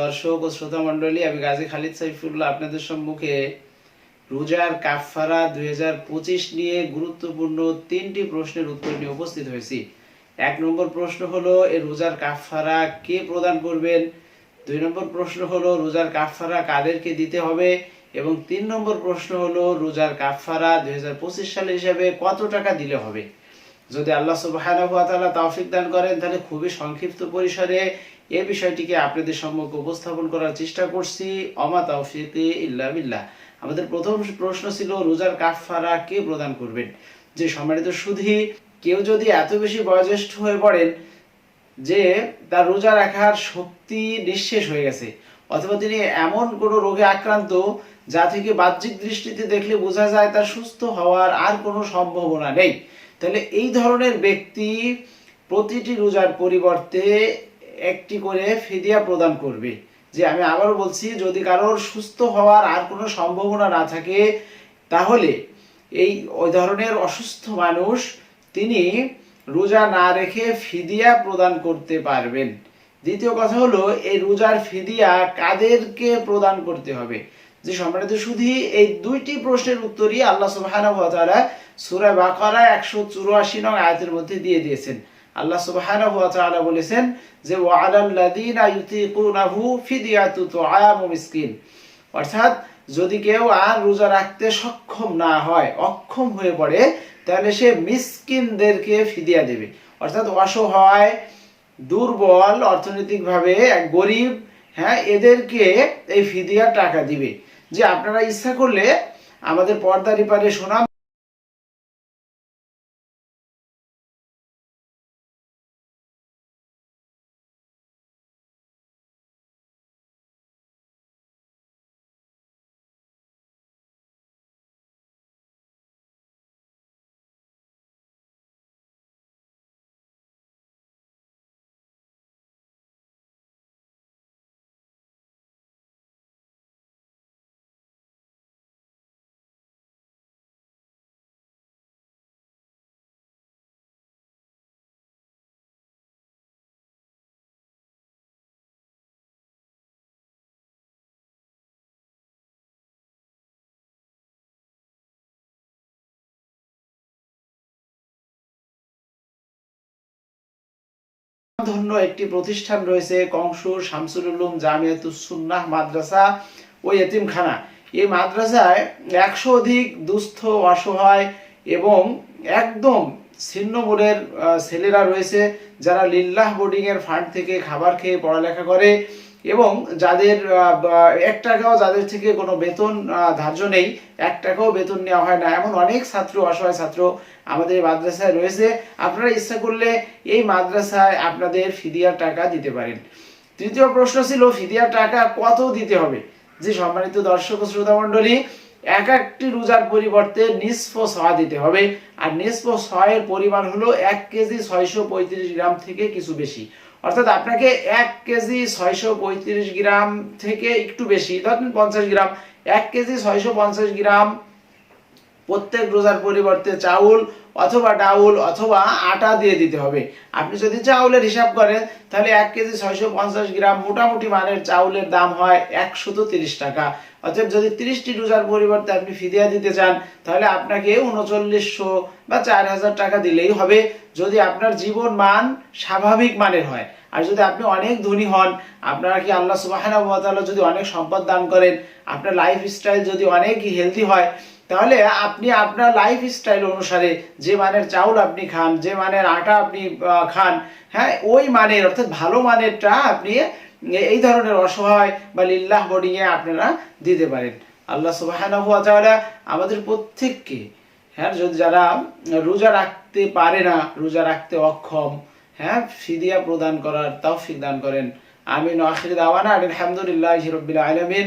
দর্শক ও শ্রোতা মণ্ডলী আমি গাজী খালিদ সাইফুল্লাহ আপনাদের সম্মুখে রোজার কাফফারা 2025 নিয়ে গুরুত্বপূর্ণ তিনটি প্রশ্নের উত্তর নিয়ে উপস্থিত হয়েছি। এক নম্বর প্রশ্ন হলো এই রোজার কাফফারা কে প্রদান করবেন? দুই নম্বর প্রশ্ন হলো, রোজার কাফফারা কাদেরকে দিতে হবে? এবং তিন নম্বর প্রশ্ন হলো, রোজার কাফফারা 2025 সাল হিসাবে কত টাকা দিলে হবে? যদি আল্লাহ তাআলা তৌফিক দান করেন, তাহলে খুবই সংক্ষিপ্ত পরিসরে এই বিষয়টিকে আপনাদের সম্মুখে উপস্থাপন করার চেষ্টা করছি। অমা তৌফিকে ইল্লা বিল্লাহ। আমাদের প্রথম প্রশ্ন ছিল, রোজার কাফফারা কে প্রদান করবেন? যে সম্মানিত সুধী, কেউ যদি এত বেশি বয়োজ্যেষ্ঠ হয়ে পড়েন যে তার রোজা রাখার শক্তি নিঃশেষ হয়ে গেছে, অথবা তিনি এমন কোনো রোগে আক্রান্ত যা থেকে বাহ্যিক দৃষ্টিতে দেখলে বোঝা যায় তার সুস্থ হওয়ার আর কোনো সম্ভাবনা নেই। তাহলে এই ধরনের ব্যক্তি প্রতিটি রোজার পরিবর্তে একটি করে ফিদিয়া প্রদান করবে। যে আমি আবারও বলছি, যদি কারোর সুস্থ হওয়ার আর কোনো সম্ভাবনা না থাকে, তাহলে এই, ওই ধরনের অসুস্থ মানুষ তিনি রোজা না রেখে ফিদিয়া প্রদান করতে পারবেন। দ্বিতীয় কথা হলো, এই রোজার ফিদিয়া কাদেরকে প্রদান করতে হবে? যে সম্মানিত শুধু এই দুইটি প্রশ্নের উত্তরই আল্লাহ তাআলা সূরা বাকারা 184 নং আয়াতের মধ্যে দিয়ে দিয়েছেন। আল্লাহ তাআলা বলেছেন যে অর্থাৎ, যদি কেউ আর রোজা রাখতে সক্ষম না হয়, অক্ষম হয়ে পড়ে, তাহলে সে মিসকিনদেরকে ফিদিয়া দেবে। অর্থাৎ অসহায়, দুর্বল, অর্থনৈতিকভাবে এক গরিব হ্যাঁ এদেরকে এই ফিদিয়া টাকা দিবে। যে আপনারা ইচ্ছা করলে আমাদের পর্দা রিপারে শোনাম ধন্য একটি প্রতিষ্ঠান রয়েছে কংসুর শামসুল উলুম জামিয়াতুস সুন্নাহ মাদ্রাসা ও এতিমখানা। এই মাদ্রাসায় একশো অধিক দুস্থ, অসহায় এবং একদম ছিন্নমূলের ছেলেরা রয়েছে যারা লিল্লাহ বোর্ডিংয়ের ফান্ড থেকে খাবার খেয়ে পড়ালেখা করে। এবং যাদের এক টাকাও যাদের থেকে কোনো বেতন ধার্য নেই, এক টাকাও বেতন নেওয়া হয় না। এমন অনেক ছাত্র, অসহায় ছাত্র আমাদের মাদ্রাসায় রয়েছে। আপনারা ইচ্ছা করলে এই মাদ্রাসায় আপনাদের ফিদিয়ার টাকা দিতে পারেন। তৃতীয় প্রশ্ন ছিল, ফিদিয়ার টাকা কত দিতে হবে? যে সম্মানিত দর্শক শ্রোতা মণ্ডলী, এক একটি রোজার পরিবর্তে নিষ্প ছয় দিতে হবে। আর নিষ্প ছয়ের পরিমাণ হলো এক কেজি ছয়শো পঁয়ত্রিশ গ্রাম থেকে কিছু বেশি। অর্থাৎ আপনাকে এক কেজি ছয়শো পঁয়ত্রিশ গ্রাম থেকে একটু বেশি, ধরেন পঞ্চাশ গ্রাম, এক কেজি ছয়শো পঞ্চাশ গ্রাম প্রত্যেক রোজার পরিবর্তে চাউল অথবা ডাউল অথবা আটা দিয়ে দিতে হবে। আপনি যদি চাউলের হিসাব করেন, তাহলে এক কেজি ছয়শো পঞ্চাশ গ্রাম মোটামুটি মানের চাউলের দাম হয় একশত তিরিশ টাকা। অতএব যদি তিরিশটি রোজার পরিবর্তে আপনি ফিদিয়া দিতে চান, তাহলে আপনাকে উনচল্লিশশো বা চার হাজার টাকা দিলেই হবে। যদি আপনার জীবন মান স্বাভাবিক মানের হয়, আর যদি আপনি অনেক ধনী হন, আপনারা কি আল্লাহ তাআলা যদি অনেক সম্পদ দান করেন, আপনার লাইফ স্টাইল যদি অনেক হেলদি হয় তাহলে আপনি আপনার লাইফ স্টাইল অনুসারে যে মানের চাউল আপনি খান, যে মানের আটা আপনি খান হ্যাঁ ওই মানের, অর্থাৎ ভালো মানেরটা আপনি এই ধরনের অসহায় বা লিল্লাহ বোর্ডিংয়ে আপনারা দিতে পারেন। আল্লাহ তাআলা আমাদের প্রত্যেককে হ্যাঁ যদি যারা রোজা রাখতে পারে না, রোজা রাখতে অক্ষম হ্যাঁ ফিদিয়া প্রদান করার তাও দান করেন। আমিন আখির দাওয়ানা আলহামদুলিল্লাহি রাব্বিল আলামিন।